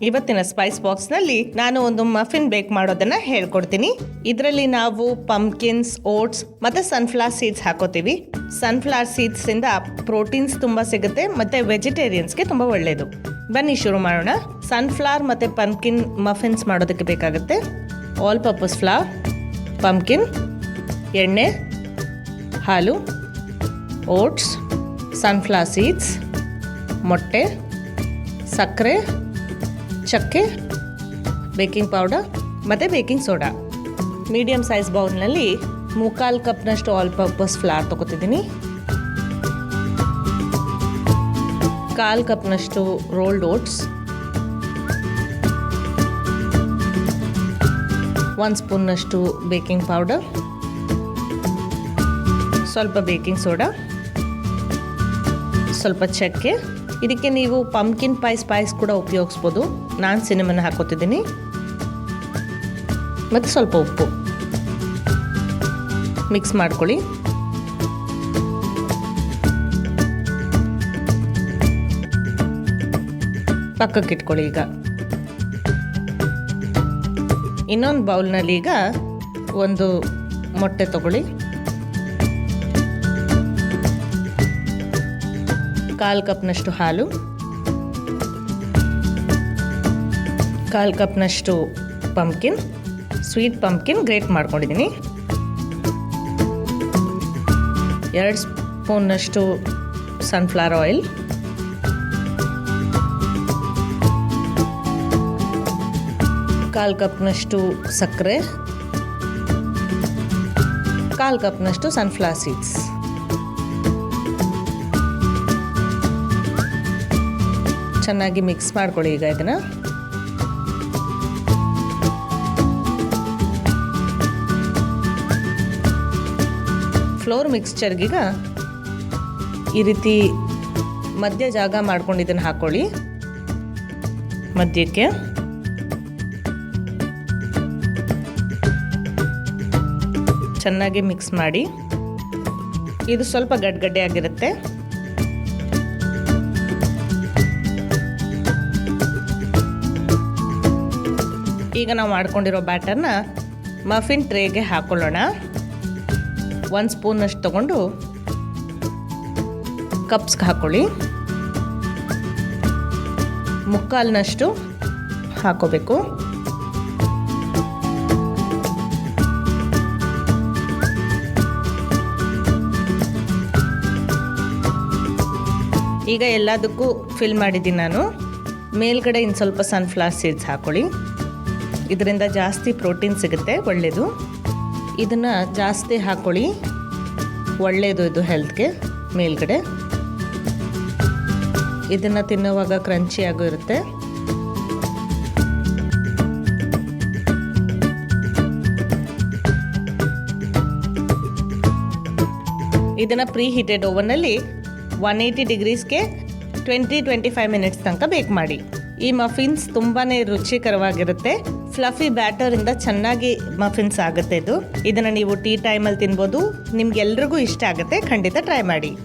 ಇವತ್ತಿನ ಸ್ಪೈಸ್ ಬಾಕ್ಸ್ನಲ್ಲಿ ನಾನು ಒಂದು ಮಫಿನ್ ಬೇಕ್ ಮಾಡೋದನ್ನ ಹೇಳ್ಕೊಡ್ತೀನಿ. ಇದರಲ್ಲಿ ನಾವು ಪಂಪ್ಕಿನ್ಸ್ ಓಟ್ಸ್ ಮತ್ತೆ ಸನ್ಫ್ಲವರ್ ಸೀಡ್ಸ್ ಹಾಕೋತೀವಿ. ಸನ್ಫ್ಲವರ್ ಸೀಡ್ಸ್ ಪ್ರೋಟೀನ್ಸ್ ತುಂಬಾ ಸಿಗುತ್ತೆ ಮತ್ತೆ ವೆಜಿಟೇರಿಯನ್ಸ್ಗೆ ತುಂಬಾ ಒಳ್ಳೆಯದು ಬನ್ನಿ ಶುರು ಮಾಡೋಣ. ಸನ್ಫ್ಲವರ್ ಮತ್ತೆ ಪಂಪ್ಕಿನ್ ಮಫಿನ್ಸ್ ಮಾಡೋದಕ್ಕೆ ಬೇಕಾಗುತ್ತೆ. ಆಲ್ ಪರ್ಪಸ್ ಫ್ಲವರ್ ಪಂಪ್ಕಿನ್ ಎಣ್ಣೆ, ಹಾಲು ಓಟ್ಸ್ ಸನ್ಫ್ಲವರ್ ಸೀಡ್ಸ್ ಮೊಟ್ಟೆ, ಸಕ್ಕರೆ ಚಕ್ಕೆ ಬೇಕಿಂಗ್ ಪೌಡರ್ ಮತ್ತು ಬೇಕಿಂಗ್ ಸೋಡಾ ಮೀಡಿಯಮ್ ಸೈಜ್ ಬೌಲ್ನಲ್ಲಿ ಮುಕ್ಕಾಲು ಕಪ್ನಷ್ಟು ಆಲ್ ಪರ್ಪಸ್ ಫ್ಲಾರ್ ತೊಗೋತಿದ್ದೀನಿ. ಕಾಲು ಕಪ್ನಷ್ಟು ರೋಲ್ಡ್ ಓಟ್ಸ್ ಒಂದು ಸ್ಪೂನ್ನಷ್ಟು ಬೇಕಿಂಗ್ ಪೌಡರ್ ಸ್ವಲ್ಪ ಬೇಕಿಂಗ್ ಸೋಡಾ ಸ್ವಲ್ಪ ಚಕ್ಕೆ ಇದಕ್ಕೆ ನೀವು ಪಂಪ್ಕಿನ್ ಪೈ ಸ್ಪೈಸ್ ಕೂಡ ಉಪಯೋಗಿಸ್ಬೋದು. ನಾನು ಸಿನಿಮನ್ ಹಾಕೋತಿದ್ದೀನಿ. ಮತ್ತು ಸ್ವಲ್ಪ ಉಪ್ಪು. ಮಿಕ್ಸ್ ಮಾಡ್ಕೊಳ್ಳಿ. ಪಕ್ಕಕ್ಕೆ ಇಟ್ಕೊಳ್ಳಿ ಈಗ. ಇನ್ನೊಂದು ಬೌಲ್ನಲ್ಲಿ ಈಗ ಒಂದು ಮೊಟ್ಟೆ ತಗೊಳ್ಳಿ. ಕಾಲು ಕಪ್ನಷ್ಟು ಹಾಲು. ಕಾಲು ಕಪ್ನಷ್ಟು ಪಂಪ್ಕಿನ್. ಸ್ವೀಟ್ ಪಂಪ್ಕಿನ್ ಗ್ರೇಟ್ ಮಾಡ್ಕೊಂಡಿದ್ದೀನಿ ಎರಡು ಸ್ಪೂನ್ನಷ್ಟು ಸನ್ಫ್ಲವರ್ ಆಯಿಲ್. ಕಾಲು ಕಪ್ನಷ್ಟು ಸಕ್ಕರೆ. ಕಾಲು ಕಪ್ನಷ್ಟು ಸನ್ಫ್ಲವರ್ ಸೀಡ್ಸ್. ಚೆನ್ನಾಗಿ ಮಿಕ್ಸ್ ಮಾಡ್ಕೊಳ್ಳಿ ಈಗ ಇದನ್ನು. ಫ್ಲೋರ್ ಮಿಕ್ಸ್ಚರ್ಗೀಗ ಈ ರೀತಿ ಮಧ್ಯ ಜಾಗ ಮಾಡ್ಕೊಂಡು ಇದನ್ನು ಹಾಕೊಳ್ಳಿ ಮಧ್ಯಕ್ಕೆ. ಚೆನ್ನಾಗಿ ಮಿಕ್ಸ್ ಮಾಡಿ. ಇದು ಸ್ವಲ್ಪ ಗಡ್ಗಡ್ಡೆ ಆಗಿರುತ್ತೆ. ಈಗ ನಾವು ಮಾಡ್ಕೊಂಡಿರೋ ಬ್ಯಾಟರ್ನ ಮಫಿನ್ ಟ್ರೇಗೆ ಹಾಕೊಳ್ಳೋಣ. ಒಂದು ಸ್ಪೂನಷ್ಟು ತಗೊಂಡು ಕಪ್ಸ್ಗೆ ಹಾಕ್ಕೊಳ್ಳಿ ಮುಕ್ಕಾಲಿನಷ್ಟು ಹಾಕೋಬೇಕು. ಈಗ ಎಲ್ಲದಕ್ಕೂ ಫಿಲ್ ಮಾಡಿದ್ದೀನಿ ನಾನು. ಮೇಲ್ಗಡೆ ಇನ್ನು ಸ್ವಲ್ಪ ಸನ್ಫ್ಲವರ್ ಸೀಡ್ಸ್ ಹಾಕೊಳ್ಳಿ. ಇದರಿಂದ ಜಾಸ್ತಿ ಪ್ರೋಟೀನ್ ಸಿಗುತ್ತೆ ಒಳ್ಳೆಯದು ಇದನ್ನು ಜಾಸ್ತಿ ಹಾಕ್ಕೊಳ್ಳಿ ಒಳ್ಳೆಯದು ಇದು ಹೆಲ್ತ್ಗೆ, ಮೇಲ್ಗಡೆ. ಇದನ್ನು ತಿನ್ನುವಾಗ ಕ್ರಂಚಿಯಾಗೂ ಇರುತ್ತೆ. ಇದನ್ನು ಪ್ರೀ ಹೀಟೆಡ್ ಓವನ್ನಲ್ಲಿ ಒನ್ ಏಯ್ಟಿ ಡಿಗ್ರೀಸ್ಗೆ ಟ್ವೆಂಟಿ ಟ್ವೆಂಟಿ ಫೈವ್ ಮಿನಿಟ್ಸ್ ತನಕ ಬೇಕ್ ಮಾಡಿ. ಈ ಮಫಿನ್ಸ್ ತುಂಬಾನೇ ರುಚಿಕರವಾಗಿರುತ್ತೆ. ಫ್ಲಫಿ ಬ್ಯಾಟರಿಂದ ಚೆನ್ನಾಗಿ ಮಫಿನ್ಸ್ ಆಗುತ್ತೆ ಇದು. ಇದನ್ನ ನೀವು ಟೀ ಟೈಮಲ್ಲಿ ತಿನ್ಬೋದು. ನಿಮ್ಗೆಲ್ರಿಗೂ ಇಷ್ಟ ಆಗುತ್ತೆ, ಖಂಡಿತ ಟ್ರೈ ಮಾಡಿ.